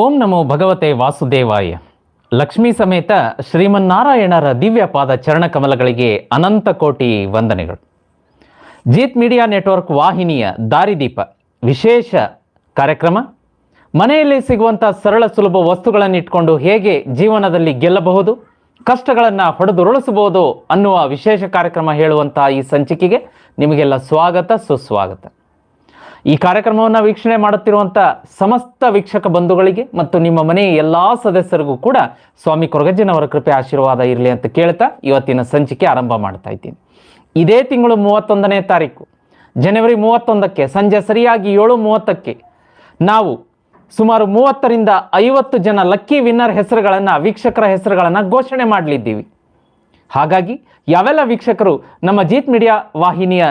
ಓಂ ನಮೋ ಭಗವತೆ ವಾಸುದೇವಾಯ. ಲಕ್ಷ್ಮೀ ಸಮೇತ ಶ್ರೀಮನ್ನಾರಾಯಣರ ದಿವ್ಯ ಪಾದ ಚರಣಕಮಲಗಳಿಗೆ ಅನಂತ ಕೋಟಿ ವಂದನೆಗಳು. ಜೀತ್ ಮೀಡಿಯಾ ನೆಟ್ವರ್ಕ್ ವಾಹಿನಿಯ ದಾರಿದೀಪ. ವಿಶೇಷ ಕಾರ್ಯಕ್ರಮ. ಮನೆಯಲ್ಲಿ ಸಿಗುವಂಥ ಸರಳ ಸುಲಭ ವಸ್ತುಗಳನ್ನು ಇಟ್ಕೊಂಡು ಹೇಗೆ ಜೀವನದಲ್ಲಿ ಗೆಲ್ಲಬಹುದು, ಕಷ್ಟಗಳನ್ನು ಹೊಡೆದುರುಳಿಸಬಹುದು ಅನ್ನುವ ವಿಶೇಷ ಕಾರ್ಯಕ್ರಮ ಹೇಳುವಂತಹ ಈ ಸಂಚಿಕೆಗೆ ನಿಮಗೆಲ್ಲ ಸ್ವಾಗತ, ಸುಸ್ವಾಗತ. ಈ ಕಾರ್ಯಕ್ರಮವನ್ನು ವೀಕ್ಷಣೆ ಮಾಡುತ್ತಿರುವಂಥ ಸಮಸ್ತ ವೀಕ್ಷಕ ಬಂಧುಗಳಿಗೆ ಮತ್ತು ನಿಮ್ಮ ಮನೆಯ ಎಲ್ಲ ಸದಸ್ಯರಿಗೂ ಕೂಡ ಸ್ವಾಮಿ ಕೊರಗಜ್ಜನವರ ಕೃಪೆ ಆಶೀರ್ವಾದ ಇರಲಿ ಅಂತ ಕೇಳ್ತಾ ಇವತ್ತಿನ ಸಂಚಿಕೆ ಆರಂಭ ಮಾಡ್ತಾ ಇದ್ದೀನಿ. ಇದೇ ತಿಂಗಳು ಮೂವತ್ತೊಂದನೇ ತಾರೀಕು, ಜನವರಿ ಮೂವತ್ತೊಂದಕ್ಕೆ, ಸಂಜೆ ಸರಿಯಾಗಿ ಏಳು ಮೂವತ್ತಕ್ಕೆ ನಾವು ಸುಮಾರು ಮೂವತ್ತರಿಂದ ಐವತ್ತು ಜನ ಲಕ್ಕಿ ವಿನ್ನರ್ ಹೆಸರುಗಳನ್ನು, ವೀಕ್ಷಕರ ಹೆಸರುಗಳನ್ನು ಘೋಷಣೆ ಮಾಡಲಿದ್ದೀವಿ. ಹಾಗಾಗಿ ಯಾವೆಲ್ಲ ವೀಕ್ಷಕರು ನಮ್ಮ ಜೀತ್ ಮೀಡಿಯಾ ವಾಹಿನಿಯ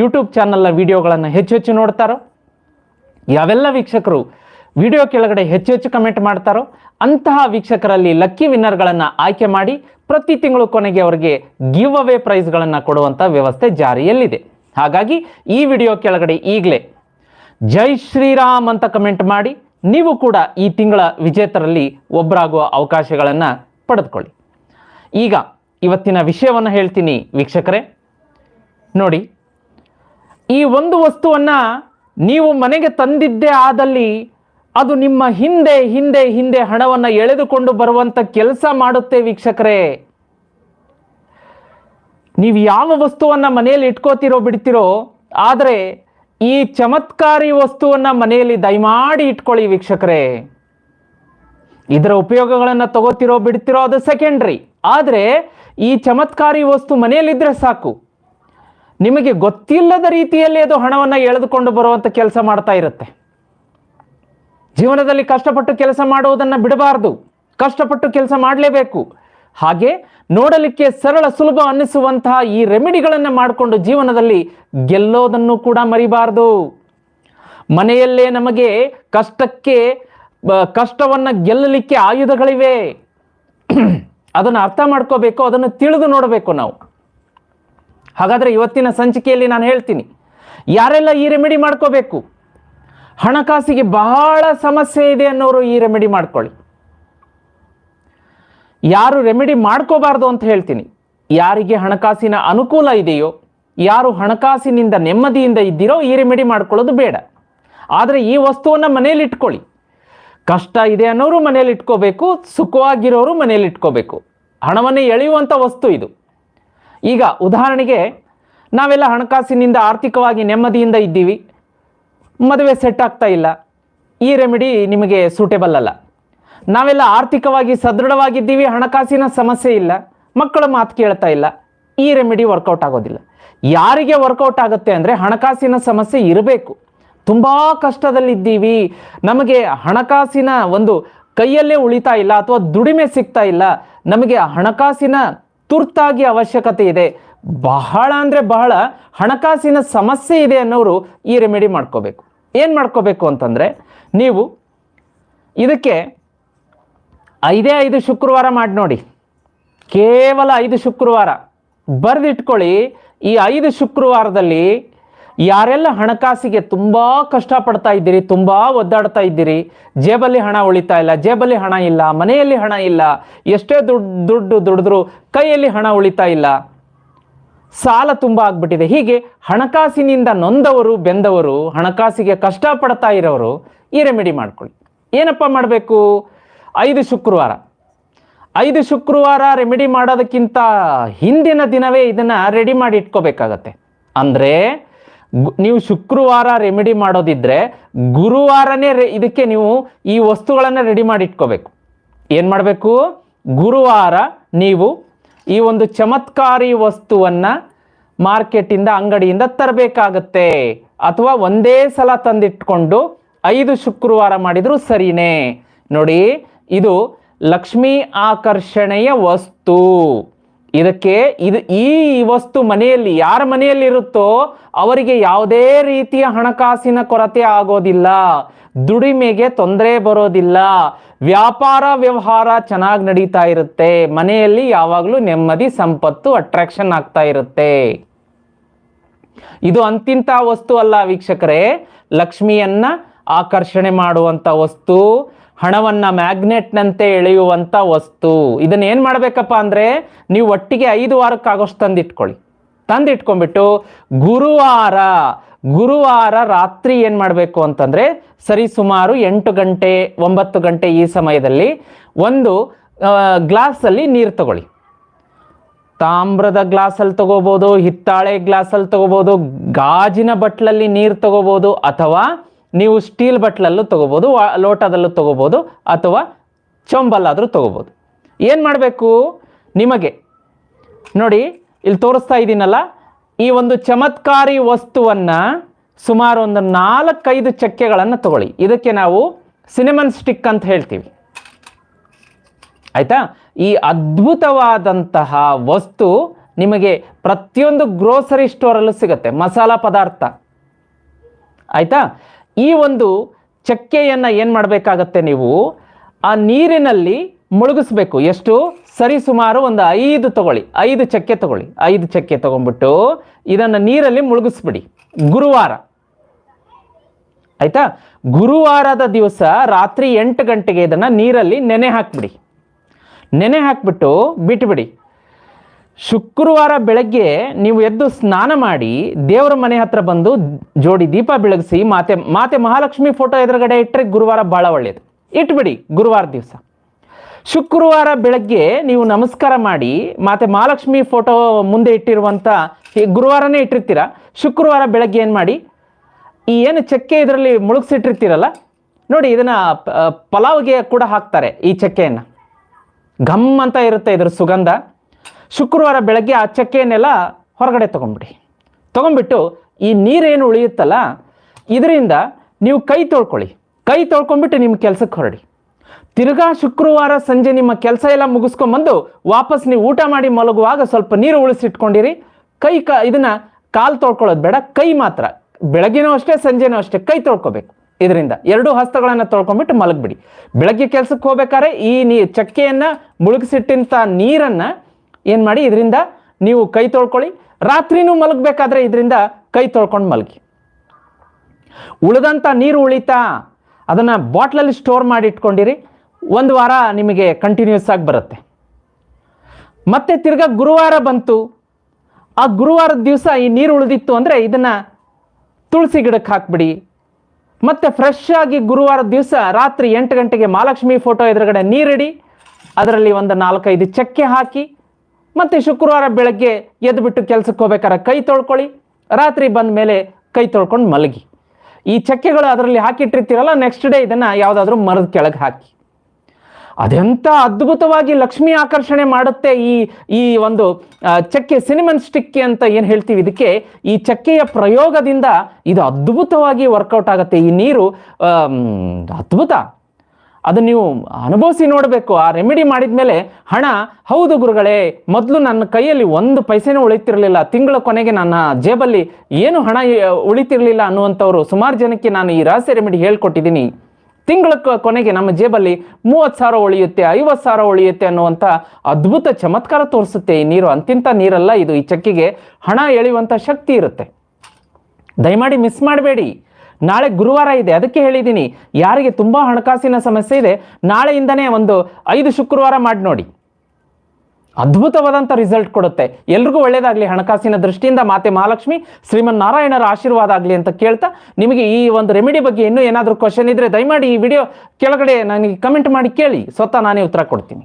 ಯೂಟ್ಯೂಬ್ ಚಾನಲ್ನ ವೀಡಿಯೋಗಳನ್ನು ಹೆಚ್ಚು ಹೆಚ್ಚು ನೋಡ್ತಾರೋ? ಯಾವೆಲ್ಲ ವೀಕ್ಷಕರು ವಿಡಿಯೋ ಕೆಳಗಡೆ ಹೆಚ್ಚು ಹೆಚ್ಚು ಕಮೆಂಟ್ ಮಾಡ್ತಾರೋ, ಅಂತಹ ವೀಕ್ಷಕರಲ್ಲಿ ಲಕ್ಕಿ ವಿನ್ನರ್ಗಳನ್ನು ಆಯ್ಕೆ ಮಾಡಿ ಪ್ರತಿ ತಿಂಗಳು ಕೊನೆಗೆ ಅವರಿಗೆ ಗಿವ್ ಅವೇ ಪ್ರೈಸ್ಗಳನ್ನು ಕೊಡುವಂಥ ವ್ಯವಸ್ಥೆ ಜಾರಿಯಲ್ಲಿದೆ. ಹಾಗಾಗಿ ಈ ವಿಡಿಯೋ ಕೆಳಗಡೆ ಈಗಲೇ ಜೈ ಶ್ರೀರಾಮ್ ಅಂತ ಕಮೆಂಟ್ ಮಾಡಿ, ನೀವು ಕೂಡ ಈ ತಿಂಗಳ ವಿಜೇತರಲ್ಲಿ ಒಬ್ಬರಾಗುವ ಅವಕಾಶಗಳನ್ನು ಪಡೆದುಕೊಳ್ಳಿ. ಈಗ ಇವತ್ತಿನ ವಿಷಯವನ್ನು ಹೇಳ್ತೀನಿ ವೀಕ್ಷಕರೇ. ನೋಡಿ ಈ ಒಂದು ವಸ್ತುವನ್ನ ನೀವು ಮನೆಗೆ ತಂದಿದ್ದೇ ಆದಲ್ಲಿ ಅದು ನಿಮ್ಮ ಹಿಂದೆ ಹಿಂದೆ ಹಿಂದೆ ಹಣವನ್ನು ಎಳೆದುಕೊಂಡು ಬರುವಂತ ಕೆಲಸ ಮಾಡುತ್ತೆ ವೀಕ್ಷಕರೇ. ನೀವು ಯಾವ ವಸ್ತುವನ್ನ ಮನೆಯಲ್ಲಿ ಇಟ್ಕೋತಿರೋ ಬಿಡ್ತಿರೋ, ಆದರೆ ಈ ಚಮತ್ಕಾರಿ ವಸ್ತುವನ್ನ ಮನೆಯಲ್ಲಿ ದಯಮಾಡಿ ಇಟ್ಕೊಳ್ಳಿ ವೀಕ್ಷಕರೇ. ಇದರ ಉಪಯೋಗಗಳನ್ನು ತಗೋತಿರೋ ಬಿಡ್ತಿರೋ ಅದು ಸೆಕೆಂಡ್ರಿ ಆದರೆ ಈ ಚಮತ್ಕಾರಿ ವಸ್ತು ಮನೆಯಲ್ಲಿದ್ದರೆ ಸಾಕು. ನಿಮಗೆ ಗೊತ್ತಿಲ್ಲದ ರೀತಿಯಲ್ಲಿ ಅದು ಹಣವನ್ನು ಎಳೆದುಕೊಂಡು ಬರುವಂಥ ಕೆಲಸ ಮಾಡ್ತಾ ಇರುತ್ತೆ. ಜೀವನದಲ್ಲಿ ಕಷ್ಟಪಟ್ಟು ಕೆಲಸ ಮಾಡುವುದನ್ನು ಬಿಡಬಾರ್ದು. ಕಷ್ಟಪಟ್ಟು ಕೆಲಸ ಮಾಡಲೇಬೇಕು. ಹಾಗೆ ನೋಡಲಿಕ್ಕೆ ಸರಳ ಸುಲಭ ಅನ್ನಿಸುವಂತಹ ಈ ರೆಮಿಡಿಗಳನ್ನು ಮಾಡಿಕೊಂಡು ಜೀವನದಲ್ಲಿ ಗೆಲ್ಲೋದನ್ನು ಕೂಡ ಮರಿಬಾರ್ದು. ಮನೆಯಲ್ಲೇ ನಮಗೆ ಕಷ್ಟಕ್ಕೆ ಕಷ್ಟವನ್ನು ಗೆಲ್ಲಲಿಕ್ಕೆ ಆಯುಧಗಳಿವೆ. ಅದನ್ನು ಅರ್ಥ ಮಾಡ್ಕೋಬೇಕು, ಅದನ್ನು ತಿಳಿದು ನೋಡಬೇಕು ನಾವು. ಹಾಗಾದ್ರೆ ಇವತ್ತಿನ ಸಂಚಿಕೆಯಲ್ಲಿ ನಾನು ಹೇಳ್ತೀನಿ, ಯಾರೆಲ್ಲ ಈ ರೆಮಿಡಿ ಮಾಡ್ಕೋಬೇಕು? ಹಣಕಾಸಿಗೆ ಬಹಳ ಸಮಸ್ಯೆ ಇದೆ ಅನ್ನೋರು ಈ ರೆಮಿಡಿ ಮಾಡ್ಕೊಳ್ಳಿ. ಯಾರು ರೆಮಿಡಿ ಮಾಡ್ಕೋಬಾರ್ದು ಅಂತ ಹೇಳ್ತೀನಿ, ಯಾರಿಗೆ ಹಣಕಾಸಿನ ಅನುಕೂಲ ಇದೆಯೋ, ಯಾರು ಹಣಕಾಸಿನಿಂದ ನೆಮ್ಮದಿಯಿಂದ ಇದ್ದೀರೋ ಈ ರೆಮಿಡಿ ಮಾಡ್ಕೊಳ್ಳೋದು ಬೇಡ. ಆದರೆ ಈ ವಸ್ತುವನ್ನು ಮನೇಲಿ ಇಟ್ಕೊಳ್ಳಿ. ಕಷ್ಟ ಇದೆ ಅನ್ನೋರು ಮನೇಲಿ ಇಟ್ಕೋಬೇಕು, ಸುಖವಾಗಿರೋರು ಮನೇಲಿ ಇಟ್ಕೋಬೇಕು. ಹಣವನ್ನು ಎಳೆಯುವಂಥ ವಸ್ತು ಇದು. ಈಗ ಉದಾಹರಣೆಗೆ ನಾವೆಲ್ಲ ಹಣಕಾಸಿನಿಂದ ಆರ್ಥಿಕವಾಗಿ ನೆಮ್ಮದಿಯಿಂದ ಇದ್ದೀವಿ. ಮದುವೆ ಸೆಟ್ ಆಗ್ತಾ ಇಲ್ಲ. ಈ ರೆಮಿಡಿ ನಿಮಗೆ ಸೂಟೇಬಲ್ ಅಲ್ಲ. ನಾವೆಲ್ಲ ಆರ್ಥಿಕವಾಗಿ ಸದೃಢವಾಗಿದ್ದೀವಿ, ಹಣಕಾಸಿನ ಸಮಸ್ಯೆ ಇಲ್ಲ, ಮಕ್ಕಳ ಮಾತು ಕೇಳ್ತಾ ಇಲ್ಲ. ಈ ರೆಮಿಡಿ ವರ್ಕೌಟ್ ಆಗೋದಿಲ್ಲ. ಯಾರಿಗೆ ವರ್ಕೌಟ್ ಆಗುತ್ತೆ ಅಂದರೆ ಹಣಕಾಸಿನ ಸಮಸ್ಯೆ ಇರಬೇಕು. ತುಂಬ ಕಷ್ಟದಲ್ಲಿದ್ದೀವಿ. ನಮಗೆ ಹಣಕಾಸಿನ ಒಂದು ಕೈಯಲ್ಲೇ ಉಳಿತಾ ಇಲ್ಲ ಅಥವಾ ದುಡಿಮೆ ಸಿಗ್ತಾ ಇಲ್ಲ. ನಮಗೆ ಹಣಕಾಸಿನ ತುರ್ತಾಗಿ ಅವಶ್ಯಕತೆ ಇದೆ. ಬಹಳ ಅಂದರೆ ಬಹಳ ಹಣಕಾಸಿನ ಸಮಸ್ಯೆ ಇದೆ ಅನ್ನೋರು ಈ ರೆಮಿಡಿ ಮಾಡ್ಕೋಬೇಕು. ಏನು ಮಾಡ್ಕೋಬೇಕು ಅಂತಂದರೆ ನೀವು ಇದಕ್ಕೆ ಐದೇ ಐದು ಶುಕ್ರವಾರ ಮಾಡಿ ನೋಡಿ. ಕೇವಲ ಐದು ಶುಕ್ರವಾರ ಬರೆದಿಟ್ಕೊಳ್ಳಿ. ಈ ಐದು ಶುಕ್ರವಾರದಲ್ಲಿ ಯಾರೆಲ್ಲ ಹಣಕಾಸಿಗೆ ತುಂಬ ಕಷ್ಟಪಡ್ತಾ ಇದ್ದೀರಿ, ತುಂಬ ಒದ್ದಾಡ್ತಾ ಇದ್ದೀರಿ, ಜೇಬಲ್ಲಿ ಹಣ ಉಳಿತಾ ಇಲ್ಲ, ಜೇಬಲ್ಲಿ ಹಣ ಇಲ್ಲ, ಮನೆಯಲ್ಲಿ ಹಣ ಇಲ್ಲ, ಎಷ್ಟೇ ದುಡ್ಡು ದುಡ್ಡು ದುಡಿದ್ರು ಕೈಯಲ್ಲಿ ಹಣ ಉಳಿತಾ ಇಲ್ಲ. ಸಾಲ ತುಂಬ ಆಗ್ಬಿಟ್ಟಿದೆ. ಹೀಗೆ ಹಣಕಾಸಿನಿಂದ ನೊಂದವರು, ಬೆಂದವರು, ಹಣಕಾಸಿಗೆ ಕಷ್ಟಪಡ್ತಾ ಇರೋರು ಈ ರೆಮಿಡಿ ಮಾಡ್ಕೊಳ್ಳಿ. ಏನಪ್ಪ ಮಾಡಬೇಕು? ಐದು ಶುಕ್ರವಾರ. ಐದು ಶುಕ್ರವಾರ ರೆಮಿಡಿ ಮಾಡೋದಕ್ಕಿಂತ ಹಿಂದಿನ ದಿನವೇ ಇದನ್ನು ರೆಡಿ ಮಾಡಿ ಇಟ್ಕೋಬೇಕಾಗತ್ತೆ. ಅಂದರೆ ನೀವು ಶುಕ್ರವಾರ ರೆಮಿಡಿ ಮಾಡೋದಿದ್ರೆ ಗುರುವಾರನೇ ಇದಕ್ಕೆ ನೀವು ಈ ವಸ್ತುಗಳನ್ನು ರೆಡಿ ಮಾಡಿ ಇಟ್ಕೋಬೇಕು ಏನು ಮಾಡಬೇಕು? ಗುರುವಾರ ನೀವು ಈ ಒಂದು ಚಮತ್ಕಾರಿ ವಸ್ತುವನ್ನು ಮಾರ್ಕೆಟಿಂದ, ಅಂಗಡಿಯಿಂದ ತರಬೇಕಾಗತ್ತೆ. ಅಥವಾ ಒಂದೇ ಸಲ ತಂದಿಟ್ಕೊಂಡು ಐದು ಶುಕ್ರವಾರ ಮಾಡಿದರೂ ಸರಿನೇ. ನೋಡಿ, ಇದು ಲಕ್ಷ್ಮೀ ಆಕರ್ಷಣೆಯ ವಸ್ತು. ಇದಕ್ಕೆ ಇದು ಈ ವಸ್ತು ಮನೆಯಲ್ಲಿ ಯಾರ ಮನೆಯಲ್ಲಿ ಇರುತ್ತೋ ಅವರಿಗೆ ಯಾವುದೇ ರೀತಿಯ ಹಣಕಾಸಿನ ಕೊರತೆ ಆಗೋದಿಲ್ಲ. ದುಡಿಮೆಗೆ ತೊಂದರೆ ಬರೋದಿಲ್ಲ. ವ್ಯಾಪಾರ ವ್ಯವಹಾರ ಚೆನ್ನಾಗಿ ನಡೀತಾ ಇರುತ್ತೆ. ಮನೆಯಲ್ಲಿ ಯಾವಾಗಲೂ ನೆಮ್ಮದಿ, ಸಂಪತ್ತು ಅಟ್ರಾಕ್ಷನ್ ಆಗ್ತಾ ಇರುತ್ತೆ. ಇದು ಅಂತಿಂತ ವಸ್ತು ಅಲ್ಲ ವೀಕ್ಷಕರೇ. ಲಕ್ಷ್ಮಿಯನ್ನ ಆಕರ್ಷಣೆ ಮಾಡುವಂಥ ವಸ್ತು. ಹಣವನ್ನ ಮ್ಯಾಗ್ನೆಟ್ನಂತೆ ಎಳೆಯುವಂತ ವಸ್ತು. ಇದನ್ನ ಏನು ಮಾಡಬೇಕಪ್ಪ ಅಂದ್ರೆ ನೀವು ಒಟ್ಟಿಗೆ ಐದು ವಾರಕ್ಕಾಗೋಷ್ಟು ತಂದಿಟ್ಕೊಳ್ಳಿ. ತಂದಿಟ್ಕೊಂಡ್ಬಿಟ್ಟು ಗುರುವಾರ ಗುರುವಾರ ರಾತ್ರಿ ಏನು ಮಾಡಬೇಕು ಅಂತಂದ್ರೆ ಸರಿ ಸುಮಾರು ಎಂಟು ಗಂಟೆ, ಒಂಬತ್ತು ಗಂಟೆ ಈ ಸಮಯದಲ್ಲಿ ಒಂದು ಗ್ಲಾಸಲ್ಲಿ ನೀರು ತಗೊಳ್ಳಿ. ತಾಮ್ರದ ಗ್ಲಾಸಲ್ಲಿ ತಗೋಬೋದು, ಹಿತ್ತಾಳೆ ಗ್ಲಾಸಲ್ಲಿ ತಗೋಬೋದು, ಗಾಜಿನ ಬಟ್ಲಲ್ಲಿ ನೀರು ತಗೋಬೋದು ಅಥವಾ ನೀವು ಸ್ಟೀಲ್ ಬಟ್ಲಲ್ಲೂ ತಗೋಬೋದು ಲೋಟದಲ್ಲೂ ತಗೋಬೋದು, ಅಥವಾ ಚೊಂಬಲ್ಲಾದರೂ ತಗೋಬೋದು. ಏನು ಮಾಡಬೇಕು? ನಿಮಗೆ, ನೋಡಿ, ಇಲ್ಲಿ ತೋರಿಸ್ತಾ ಇದ್ದೀನಲ್ಲ ಈ ಒಂದು ಚಮತ್ಕಾರಿ ವಸ್ತುವನ್ನು ಸುಮಾರು ಒಂದು ನಾಲ್ಕೈದು ಚಕ್ಕೆಗಳನ್ನು ತಗೊಳ್ಳಿ. ಇದಕ್ಕೆ ನಾವು ಸಿನಿಮನ್ ಸ್ಟಿಕ್ ಅಂತ ಹೇಳ್ತೀವಿ. ಆಯಿತಾ? ಈ ಅದ್ಭುತವಾದಂತಹ ವಸ್ತು ನಿಮಗೆ ಪ್ರತಿಯೊಂದು ಗ್ರೋಸರಿ ಸ್ಟೋರಲ್ಲೂ ಸಿಗುತ್ತೆ. ಮಸಾಲ ಪದಾರ್ಥ. ಆಯ್ತಾ? ಈ ಒಂದು ಚಕ್ಕೆಯನ್ನು ಏನು ಮಾಡಬೇಕಾಗತ್ತೆ ನೀವು? ಆ ನೀರಿನಲ್ಲಿ ಮುಳುಗಿಸ್ಬೇಕು. ಎಷ್ಟು? ಸರಿ ಸುಮಾರು ಒಂದು ಐದು ತಗೊಳ್ಳಿ. ಐದು ಚಕ್ಕೆ ತಗೊಳ್ಳಿ. ಐದು ಚಕ್ಕೆ ತಗೊಂಡ್ಬಿಟ್ಟು ಇದನ್ನು ನೀರಲ್ಲಿ ಮುಳುಗಿಸ್ಬಿಡಿ. ಗುರುವಾರ. ಆಯ್ತಾ? ಗುರುವಾರದ ದಿವಸ ರಾತ್ರಿ ಎಂಟು ಗಂಟೆಗೆ ಇದನ್ನು ನೀರಲ್ಲಿ ನೆನೆ ಹಾಕ್ಬಿಡಿ. ನೆನೆ ಹಾಕ್ಬಿಟ್ಟು ಬಿಟ್ಬಿಡಿ. ಶುಕ್ರವಾರ ಬೆಳಗ್ಗೆ ನೀವು ಎದ್ದು ಸ್ನಾನ ಮಾಡಿ ದೇವರ ಮನೆ ಹತ್ರ ಬಂದು ಜೋಡಿ ದೀಪ ಬೆಳಗಿಸಿ, ಮಾತೆ ಮಾತೆ ಮಹಾಲಕ್ಷ್ಮಿ ಫೋಟೋ ಎದುರುಗಡೆ ಇಟ್ಟರೆ ಗುರುವಾರ ಭಾಳ ಒಳ್ಳೆಯದು ಇಟ್ಬಿಡಿ ಗುರುವಾರ ದಿವಸ. ಶುಕ್ರವಾರ ಬೆಳಗ್ಗೆ ನೀವು ನಮಸ್ಕಾರ ಮಾಡಿ, ಮಾತೆ ಮಹಾಲಕ್ಷ್ಮಿ ಫೋಟೋ ಮುಂದೆ ಇಟ್ಟಿರುವಂಥ ಈ ಗುರುವಾರನೇ ಇಟ್ಟಿರ್ತೀರ. ಶುಕ್ರವಾರ ಬೆಳಗ್ಗೆ ಏನು ಮಾಡಿ, ಈ ಏನು ಚಕ್ಕೆ ಇದರಲ್ಲಿ ಮುಳುಗಿಸಿಟ್ಟಿರ್ತೀರಲ್ಲ, ನೋಡಿ ಇದನ್ನು ಪಲಾವ್ಗೆ ಕೂಡ ಹಾಕ್ತಾರೆ ಈ ಚಕ್ಕೆಯನ್ನು. ಘಮ್ ಅಂತ ಇರುತ್ತೆ ಇದ್ರ ಸುಗಂಧ. ಶುಕ್ರವಾರ ಬೆಳಗ್ಗೆ ಆ ಚಕ್ಕೆಯನ್ನೆಲ್ಲ ಹೊರಗಡೆ ತೊಗೊಂಬಿಡಿ ತೊಗೊಂಡ್ಬಿಟ್ಟು ಈ ನೀರೇನು ಉಳಿಯುತ್ತಲ್ಲ, ಇದರಿಂದ ನೀವು ಕೈ ತೊಳ್ಕೊಳ್ಳಿ. ಕೈ ತೊಳ್ಕೊಂಡ್ಬಿಟ್ಟು ನಿಮ್ಮ ಕೆಲಸಕ್ಕೆ ಹೊರಡಿ. ತಿರುಗಾ ಶುಕ್ರವಾರ ಸಂಜೆ ನಿಮ್ಮ ಕೆಲಸ ಎಲ್ಲ ಮುಗಿಸ್ಕೊಂಬಂದು ವಾಪಸ್ ನೀವು ಊಟ ಮಾಡಿ ಮಲಗುವಾಗ ಸ್ವಲ್ಪ ನೀರು ಉಳಿಸಿಟ್ಕೊಂಡಿರಿ. ಕೈ ಕ, ಇದನ್ನು ಕಾಲು ತೊಳ್ಕೊಳ್ಳೋದು ಬೇಡ, ಕೈ ಮಾತ್ರ. ಬೆಳಗ್ಗೆನೂ ಅಷ್ಟೇ, ಸಂಜೆನೂ ಅಷ್ಟೇ ಕೈ ತೊಳ್ಕೊಬೇಕು. ಇದರಿಂದ ಎರಡು ಹಸ್ತಗಳನ್ನು ತೊಳ್ಕೊಂಡ್ಬಿಟ್ಟು ಮಲಗ್ಬಿಡಿ. ಬೆಳಗ್ಗೆ ಕೆಲಸಕ್ಕೆ ಹೋಗ್ಬೇಕಾದ್ರೆ ಈ ನೀ, ಚಕ್ಕೆಯನ್ನು ಮುಳುಗಿಸಿಟ್ಟಂಥ ನೀರನ್ನು ಏನು ಮಾಡಿ? ಇದರಿಂದ ನೀವು ಕೈ ತೊಳ್ಕೊಳ್ಳಿ. ರಾತ್ರಿನೂ ಮಲಗಬೇಕಾದ್ರೆ ಇದರಿಂದ ಕೈ ತೊಳ್ಕೊಂಡು ಮಲಗಿ. ಉಳಿದಂಥ ನೀರು ಉಳಿತಾ, ಅದನ್ನು ಬಾಟ್ಲಲ್ಲಿ ಸ್ಟೋರ್ ಮಾಡಿ ಇಟ್ಕೊಂಡಿರಿ, ಒಂದು ವಾರ ನಿಮಗೆ ಕಂಟಿನ್ಯೂಸ್ ಆಗಿ ಬರುತ್ತೆ. ಮತ್ತೆ ತಿರ್ಗಾ ಗುರುವಾರ ಬಂತು. ಆ ಗುರುವಾರದ ದಿವಸ ಈ ನೀರು ಉಳಿದಿತ್ತು ಅಂದರೆ ಇದನ್ನು ತುಳಸಿ ಗಿಡಕ್ಕೆ ಹಾಕ್ಬಿಡಿ. ಮತ್ತೆ ಫ್ರೆಶ್ ಆಗಿ ಗುರುವಾರದ ದಿವಸ ರಾತ್ರಿ ಎಂಟು ಗಂಟೆಗೆ ಮಹಾಲಕ್ಷ್ಮಿ ಫೋಟೋ ಎದುರುಗಡೆ ನೀರಿಡಿ. ಅದರಲ್ಲಿ ಒಂದು ನಾಲ್ಕೈದು ಚಕ್ಕೆ ಹಾಕಿ ಮತ್ತೆ ಶುಕ್ರವಾರ ಬೆಳಗ್ಗೆ ಎದ್ದುಬಿಟ್ಟು ಕೆಲಸಕ್ಕೆ ಹೋಗ್ಬೇಕಾದ್ರೆ ಕೈ ತೊಳ್ಕೊಳ್ಳಿ. ರಾತ್ರಿ ಬಂದ ಮೇಲೆ ಕೈ ತೊಳ್ಕೊಂಡು ಮಲಗಿ. ಈ ಚಕ್ಕೆಗಳು ಅದರಲ್ಲಿ ಹಾಕಿಟ್ಟಿರ್ತೀರಲ್ಲ ನೆಕ್ಸ್ಟ್ ಡೇ ಇದನ್ನು ಯಾವುದಾದ್ರೂ ಮರದ ಕೆಳಗೆ ಹಾಕಿ. ಅದೆಂತ ಅದ್ಭುತವಾಗಿ ಲಕ್ಷ್ಮಿ ಆಕರ್ಷಣೆ ಮಾಡುತ್ತೆ ಈ ಈ ಒಂದು ಚಕ್ಕೆ ಸಿನಿಮನ್ ಸ್ಟಿಕ್ ಅಂತ ಏನು ಹೇಳ್ತೀವಿ? ಇದಕ್ಕೆ ಈ ಚಕ್ಕೆಯ ಪ್ರಯೋಗದಿಂದ ಇದು ಅದ್ಭುತವಾಗಿ ವರ್ಕೌಟ್ ಆಗುತ್ತೆ. ಈ ನೀರು ಅದ್ಭುತ. ಅದು ನೀವು ಅನುಭವಿಸಿ ನೋಡಬೇಕು. ಆ ರೆಮಿಡಿ ಮಾಡಿದ ಮೇಲೆ ಹಣ, ಹೌದು ಗುರುಗಳೇ, ಮೊದಲು ನನ್ನ ಕೈಯಲ್ಲಿ ಒಂದು ಪೈಸೆನೂ ಉಳಿತಿರಲಿಲ್ಲ. ತಿಂಗಳ ಕೊನೆಗೆ ನನ್ನ ಜೇಬಲ್ಲಿ ಏನು ಹಣ ಉಳಿತಿರಲಿಲ್ಲ ಅನ್ನುವಂಥವ್ರು ಸುಮಾರು ಜನಕ್ಕೆ ನಾನು ಈ ರಹಸ್ಯ ರೆಮಿಡಿ ಹೇಳ್ಕೊಟ್ಟಿದ್ದೀನಿ. ತಿಂಗಳ ಕೊನೆಗೆ ನಮ್ಮ ಜೇಬಲ್ಲಿ ಮೂವತ್ತು ಸಾವಿರ ಉಳಿಯುತ್ತೆ, ಐವತ್ತು ಸಾವಿರ ಉಳಿಯುತ್ತೆ ಅನ್ನುವಂಥ ಅದ್ಭುತ ಚಮತ್ಕಾರ ತೋರಿಸುತ್ತೆ ಈ ನೀರು. ಅಂತಿಂಥ ನೀರಲ್ಲ ಇದು. ಈ ಚಕ್ಕಿಗೆ ಹಣ ಎಳೆಯುವಂಥ ಶಕ್ತಿ ಇರುತ್ತೆ. ದಯಮಾಡಿ ಮಿಸ್ ಮಾಡಬೇಡಿ. ನಾಳೆ ಗುರುವಾರ ಇದೆ. ಅದಕ್ಕೆ ಹೇಳಿದ್ದೀನಿ, ಯಾರಿಗೆ ತುಂಬ ಹಣಕಾಸಿನ ಸಮಸ್ಯೆ ಇದೆ, ನಾಳೆಯಿಂದನೇ ಒಂದು ಐದು ಶುಕ್ರವಾರ ಮಾಡಿ ನೋಡಿ. ಅದ್ಭುತವಾದಂಥ ರಿಸಲ್ಟ್ ಕೊಡುತ್ತೆ. ಎಲ್ರಿಗೂ ಒಳ್ಳೇದಾಗಲಿ. ಹಣಕಾಸಿನ ದೃಷ್ಟಿಯಿಂದ ಮಾತೆ ಮಹಾಲಕ್ಷ್ಮಿ ಶ್ರೀಮನ್ ನಾರಾಯಣರ ಆಶೀರ್ವಾದ ಆಗಲಿ ಅಂತ ಕೇಳ್ತಾ, ನಿಮಗೆ ಈ ಒಂದು ರೆಮಿಡಿ ಬಗ್ಗೆ ಇನ್ನೂ ಏನಾದರೂ ಕ್ವಶನ್ ಇದ್ದರೆ ದಯಮಾಡಿ ಈ ವಿಡಿಯೋ ಕೆಳಗಡೆ ನನಗೆ ಕಮೆಂಟ್ ಮಾಡಿ ಕೇಳಿ. ಸ್ವತಃ ನಾನೇ ಉತ್ತರ ಕೊಡ್ತೀನಿ.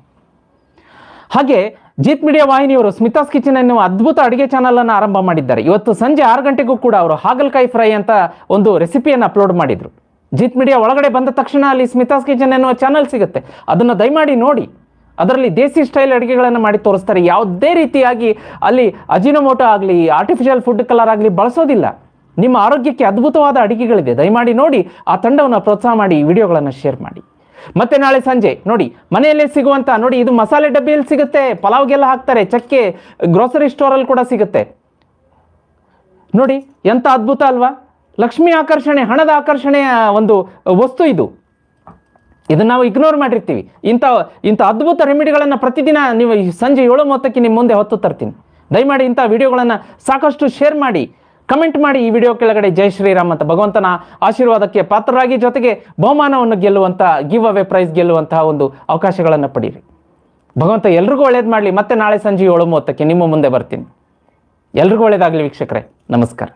ಹಾಗೆ ಜೀತ್ ಮೀಡಿಯಾ ವಾಹಿನಿಯವರು ಸ್ಮಿತಾಸ್ ಕಿಚನ್ ಎನ್ನುವ ಅದ್ಭುತ ಅಡುಗೆ ಚಾನಲ್ ಅನ್ನು ಆರಂಭ ಮಾಡಿದ್ದಾರೆ. ಇವತ್ತು ಸಂಜೆ ಆರು ಗಂಟೆಗೂ ಕೂಡ ಅವರು ಹಾಗಲಕಾಯಿ ಫ್ರೈ ಅಂತ ಒಂದು ರೆಸಿಪಿಯನ್ನು ಅಪ್ಲೋಡ್ ಮಾಡಿದ್ರು. ಜೀತ್ ಮೀಡಿಯಾ ಒಳಗಡೆ ಬಂದ ತಕ್ಷಣ ಅಲ್ಲಿ ಸ್ಮಿತಾಸ್ ಕಿಚನ್ ಎನ್ನುವ ಚಾನಲ್ ಸಿಗುತ್ತೆ. ಅದನ್ನು ದಯಮಾಡಿ ನೋಡಿ. ಅದರಲ್ಲಿ ದೇಸಿ ಸ್ಟೈಲ್ ಅಡುಗೆಗಳನ್ನು ಮಾಡಿ ತೋರಿಸ್ತಾರೆ. ಯಾವುದೇ ರೀತಿಯಾಗಿ ಅಲ್ಲಿ ಅಜಿನೋಮೋಟೋ ಆಗಲಿ ಆರ್ಟಿಫಿಷಿಯಲ್ ಫುಡ್ ಕಲರ್ ಆಗಲಿ ಬಳಸೋದಿಲ್ಲ. ನಿಮ್ಮ ಆರೋಗ್ಯಕ್ಕೆ ಅದ್ಭುತವಾದ ಅಡುಗೆಗಳಿದೆ. ದಯಮಾಡಿ ನೋಡಿ. ಆ ತಂಡವನ್ನು ಪ್ರೋತ್ಸಾಹ ಮಾಡಿ ವಿಡಿಯೋಗಳನ್ನು ಶೇರ್ ಮಾಡಿ. ಮತ್ತೆ ನಾಳೆ ಸಂಜೆ, ನೋಡಿ, ಮನೆಯಲ್ಲೇ ಸಿಗುವಂತ, ನೋಡಿ, ಇದು ಮಸಾಲೆ ಡಬ್ಬಿಯಲ್ಲಿ ಸಿಗುತ್ತೆ, ಪಲಾವ್ಗೆಲ್ಲ ಹಾಕ್ತಾರೆ, ಚಕ್ಕೆ ಗ್ರೋಸರಿ ಸ್ಟೋರಲ್ಲಿ ಕೂಡ ಸಿಗುತ್ತೆ. ನೋಡಿ, ಎಂತ ಅದ್ಭುತ ಅಲ್ವಾ? ಲಕ್ಷ್ಮಿ ಆಕರ್ಷಣೆ, ಹಣದ ಆಕರ್ಷಣೆಯ ಒಂದು ವಸ್ತು ಇದು. ಇದನ್ನ ನಾವು ಇಗ್ನೋರ್ ಮಾಡಿರ್ತೀವಿ. ಇಂಥ ಇಂಥ ಅದ್ಭುತ ರೆಮಿಡಿಗಳನ್ನು ಪ್ರತಿದಿನ ನೀವು ಸಂಜೆ ಏಳು ಮೂವತ್ತಕ್ಕೆ ನಿಮ್ಮ ಮುಂದೆ ಹೊತ್ತು ತರ್ತೀನಿ. ದಯಮಾಡಿ ಇಂಥ ವಿಡಿಯೋಗಳನ್ನು ಸಾಕಷ್ಟು ಶೇರ್ ಮಾಡಿ. ಕಮೆಂಟ್ ಮಾಡಿ ಈ ವಿಡಿಯೋ ಕೆಳಗಡೆ ಜೈ ಶ್ರೀರಾಮ್ ಅಂತ ಭಗವಂತನ ಆಶೀರ್ವಾದಕ್ಕೆ ಪಾತ್ರರಾಗಿ ಜೊತೆಗೆ ಬಹುಮಾನವನ್ನು ಗೆಲ್ಲುವಂಥ ಗಿವ್ ಅವೇ ಪ್ರೈಸ್ ಗೆಲ್ಲುವಂತಹ ಒಂದು ಅವಕಾಶಗಳನ್ನು ಪಡೀರಿ. ಭಗವಂತ, ಎಲ್ರಿಗೂ ಒಳ್ಳೇದು ಮಾಡಲಿ. ಮತ್ತೆ ನಾಳೆ ಸಂಜೆ ಏಳು ಮೂವತ್ತಕ್ಕೆ ನಿಮ್ಮ ಮುಂದೆ ಬರ್ತೀನಿ. ಎಲ್ರಿಗೂ ಒಳ್ಳೇದಾಗಲಿ ವೀಕ್ಷಕರೇ. ನಮಸ್ಕಾರ.